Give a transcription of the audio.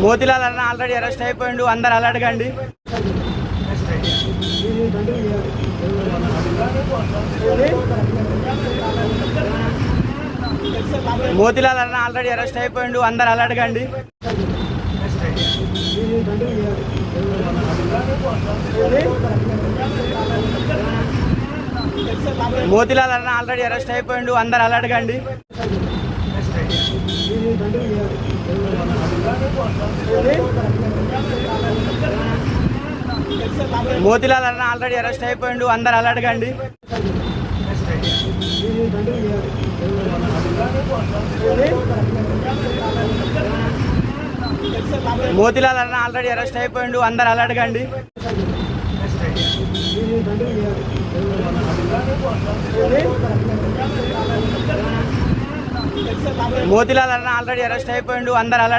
మోతిలాల్ అన్న already arrest అయిపోయిండు అందరు అలా మోతిలాల్ అన్న ఆల్రెడీ అరెస్ట్ అయిపోయిండు అందరు అలా మోతిలాల్ అన్న ఆల్రెడీ అరెస్ట్ అయిపోయిండు అందరు అలా అడగండి మోతిలాల్ అన్న ఆల్రెడీ అరెస్ట్ అయిపోయిండు అందరు అలా అడగండి మోతిలాల్ అన్న ఆల్రెడీ అరెస్ట్ అయిపోయిండు అందరు అలా మోతిలాల్ అన్న ఆల్రెడీ అరెస్ట్ అయిపోయిండు అందరు అలా